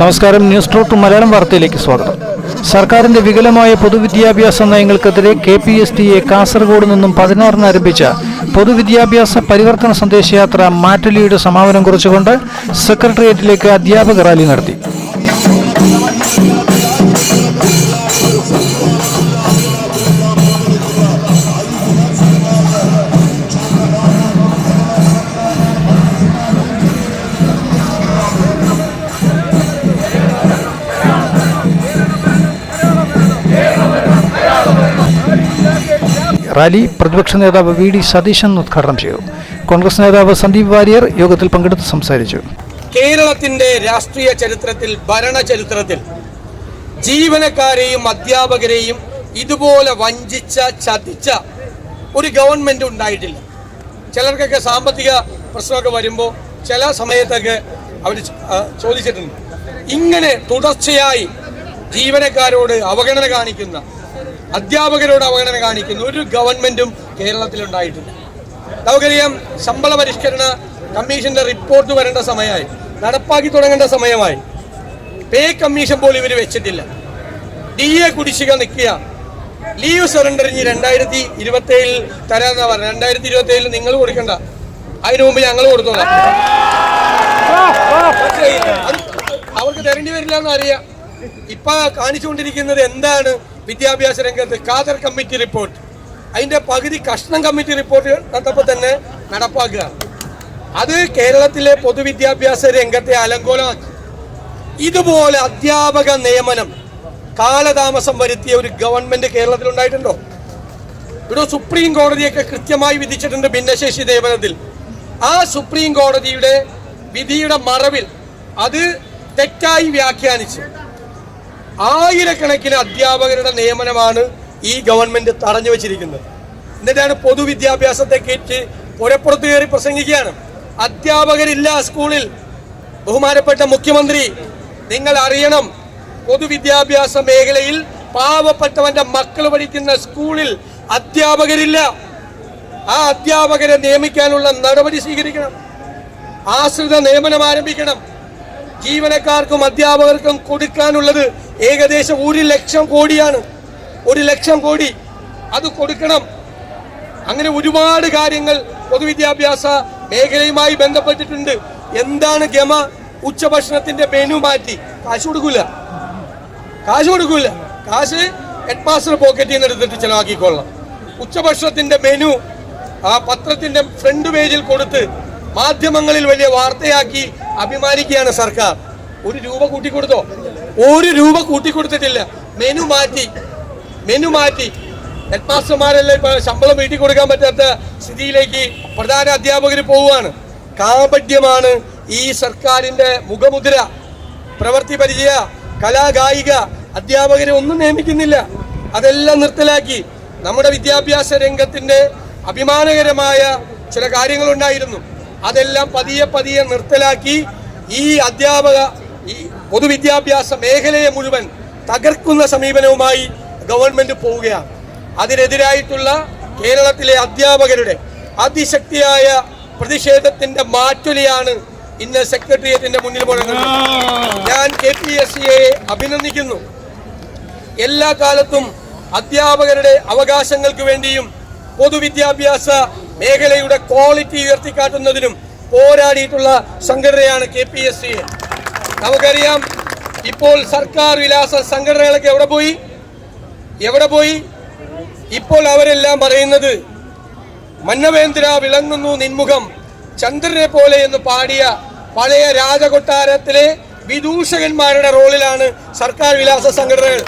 നമസ്കാരം. News taught Malayalam വാർത്തയിലേക്ക് സ്വാഗതം. സർക്കാരിന്റെ വികലമായ പൊതുവിദ്യാഭ്യാസ നയങ്ങൾക്കെതിരെ K P S T A Kasaragod നിന്നും പതിനാറിന് ആരംഭിച്ച പൊതുവിദ്യാഭ്യാസ പരിവർത്തന സന്ദേശയാത്ര മാറ്റലിയുടെ സമാപനം കുറിച്ചുകൊണ്ട് സെക്രട്ടേറിയറ്റിലേക്ക് അധ്യാപക റാലി നടത്തി. റാലി പ്രതിപക്ഷ നേതാവ് വി ഡി സതീശൻ ഉദ്ഘാടനം ചെയ്തു. കോൺഗ്രസ് നേതാവ് സന്ദീപ് വാര്യർ യോഗത്തിൽ പങ്കെടുത്ത് സംസാരിച്ചു. കേരളത്തിന്റെ രാഷ്ട്രീയ ചരിത്രത്തിൽ ഭരണ ചരിത്രത്തിൽ ജീവനക്കാരെയും അധ്യാപകരെയും ഇതുപോലെ വഞ്ചിച്ച ചതിച്ച ഒരു ഗവൺമെന്റ് ഉണ്ടായിട്ടില്ല. ചിലർക്കൊക്കെ സാമ്പത്തിക പ്രശ്നമൊക്കെ വരുമ്പോൾ ചില സമയത്തൊക്കെ അവർ ചോദിച്ചിട്ടുണ്ട്. ഇങ്ങനെ തുടർച്ചയായി ജീവനക്കാരോട് അവഗണന കാണിക്കുന്ന അധ്യാപകരോട് അവഗണന കാണിക്കുന്ന. ഒരു ഗവൺമെന്റും കേരളത്തിൽ ഉണ്ടായിട്ടില്ല നമുക്കറിയാം ശമ്പള പരിഷ്കരണ കമ്മീഷന്റെ റിപ്പോർട്ട് വരേണ്ട സമയമായി. നടപ്പാക്കി തുടങ്ങേണ്ട സമയമായി. പേ കമ്മീഷൻ പോലും ഇവർ വെച്ചിട്ടില്ല. ഡി എ കുടിശ്ശിക നിൽക്കുക. ലീവ് സറണ്ടർ ഇനി രണ്ടായിരത്തി ഇരുപത്തി ഏഴിൽ തരാന്ന പറഞ്ഞത്. രണ്ടായിരത്തി ഇരുപത്തി ഏഴിൽ നിങ്ങൾ കൊടുക്കണ്ട. അതിനു മുമ്പ് ഞങ്ങൾ കൊടുത്തോളാം. അവർക്ക് തരേണ്ടി വരില്ല എന്ന് അറിയാം. ഇപ്പൊ കാണിച്ചുകൊണ്ടിരിക്കുന്നത് എന്താണ്? വിദ്യാഭ്യാസ രംഗത്ത് കാതർ കമ്മിറ്റി റിപ്പോർട്ട് അതിന്റെ പകുതി കഷ്ണം കമ്മിറ്റി റിപ്പോർട്ട് നടത്തപ്പോൾ തന്നെ നടപ്പാക്കുക. അത് കേരളത്തിലെ പൊതുവിദ്യാഭ്യാസ രംഗത്തെ അലങ്കോലമാക്കി. ഇതുപോലെ അധ്യാപക നിയമനം കാലതാമസം വരുത്തിയ ഒരു ഗവൺമെന്റ് കേരളത്തിൽ ഉണ്ടായിട്ടുണ്ടോ? ഇവിടെ സുപ്രീം കോടതിയൊക്കെ കൃത്യമായി വിധിച്ചിട്ടുണ്ട് ഭിന്നശേഷി നിയമനത്തിൽ. ആ സുപ്രീം കോടതിയുടെ വിധിയുടെ മറവിൽ അത് തെറ്റായി വ്യാഖ്യാനിച്ച്. ആയിരക്കണക്കിന് അധ്യാപകരുടെ നിയമനമാണ് ഈ ഗവൺമെന്റ് തടഞ്ഞു വെച്ചിരിക്കുന്നത്. എന്നിട്ടാണ് പൊതുവിദ്യാഭ്യാസത്തെ കയറ്റി പുരപ്പുറത്ത് കയറി പ്രസംഗിക്കുകയാണ്. അധ്യാപകരില്ല സ്കൂളിൽ ബഹുമാനപ്പെട്ട മുഖ്യമന്ത്രി നിങ്ങൾ അറിയണം പൊതുവിദ്യാഭ്യാസ മേഖലയിൽ പാവപ്പെട്ടവന്റെ മക്കൾ പഠിക്കുന്ന സ്കൂളിൽ അധ്യാപകരില്ല. ആ അധ്യാപകരെ നിയമിക്കാനുള്ള നടപടി സ്വീകരിക്കണം. ആശ്രിത നിയമനം ആരംഭിക്കണം. ജീവനക്കാർക്കും അധ്യാപകർക്കും കൊടുക്കാനുള്ളത് ഏകദേശം ഒരു ലക്ഷം കോടിയാണ്. ഒരു ലക്ഷം കോടി അത് കൊടുക്കണം. അങ്ങനെ ഒരുപാട് കാര്യങ്ങൾ പൊതുവിദ്യാഭ്യാസ മേഖലയുമായി ബന്ധപ്പെട്ടിട്ടുണ്ട്. എന്താണ് ഗമ? ഉച്ചഭക്ഷണത്തിന്റെ മെനു മാറ്റി. കാശ് കൊടുക്കൂല. കാശ് കൊടുക്കൂല. കാശ് ഹെഡ് മാസ്റ്റർ പോക്കറ്റിൽ നിന്ന് എടുത്തിട്ട് ചെലവാക്കിക്കൊള്ളാം ഉച്ചഭക്ഷണത്തിന്റെ മെനു ആ പത്രത്തിന്റെ ഫ്രണ്ട് പേജിൽ കൊടുത്ത് മാധ്യമങ്ങളിൽ വലിയ വാർത്തയാക്കി അഭിമാനിക്കുകയാണ് സർക്കാർ. ഒരു രൂപ കൂട്ടിക്കൊടുത്തോ? ഒരു രൂപ കൂട്ടിക്കൊടുത്തിട്ടില്ല. മെനു മാറ്റി. മെനു മാറ്റി. ഹെഡ് മാസ്റ്റർമാരെല്ലാം ഇപ്പൊ ശമ്പളം വീട്ടിൽ കൊടുക്കാൻ പറ്റാത്ത സ്ഥിതിയിലേക്ക് പ്രധാന അധ്യാപകർ പോവുകയാണ്. കാപട്യമാണ് ഈ സർക്കാരിന്റെ മുഖമുദ്ര. പ്രവൃത്തി പരിചയ കലാഗായിക അധ്യാപകരെ ഒന്നും നിയമിക്കുന്നില്ല. അതെല്ലാം നിർത്തലാക്കി. നമ്മുടെ വിദ്യാഭ്യാസ രംഗത്തിന്റെ അഭിമാനകരമായ ചില കാര്യങ്ങളുണ്ടായിരുന്നു. അതെല്ലാം പതിയെ പതിയെ നിർത്തലാക്കി ഈ അധ്യാപക ഈ പൊതുവിദ്യാഭ്യാസ മേഖലയെ മുഴുവൻ തകർക്കുന്ന സമീപനവുമായി ഗവൺമെന്റ് പോവുകയാണ്. അതിനെതിരായിട്ടുള്ള കേരളത്തിലെ അധ്യാപകരുടെ അതിശക്തിയായ പ്രതിഷേധത്തിന്റെ മാറ്റൊലിയാണ് ഇന്ന് സെക്രട്ടേറിയറ്റിന്റെ മുന്നിൽ മുഴങ്ങുന്നത്. ഞാൻ കെ പി എസ് സിയെ അഭിനന്ദിക്കുന്നു. എല്ലാ കാലത്തും അധ്യാപകരുടെ അവകാശങ്ങൾക്ക് വേണ്ടിയും പൊതുവിദ്യാഭ്യാസ മേഖലയുടെ ക്വാളിറ്റി ഉയർത്തിക്കാട്ടുന്നതിനും പോരാടിയിട്ടുള്ള സംഘടനയാണ് കെ പി എസ് സി നമുക്കറിയാം ഇപ്പോൾ സർക്കാർ വിലാസ സംഘടനകളൊക്കെ എവിടെ പോയി? എവിടെ പോയി? ഇപ്പോൾ അവരെല്ലാം പറയുന്നത് മന്നവേന്ദ്ര വിളങ്ങുന്നു നിൻമുഖം ചന്ദ്രനെ പോലെ എന്ന് പാടിയ പഴയ രാജകൊട്ടാരത്തിലെ വിദൂഷകന്മാരുടെ റോളിലാണ് സർക്കാർ വിലാസ സംഘടനകൾ.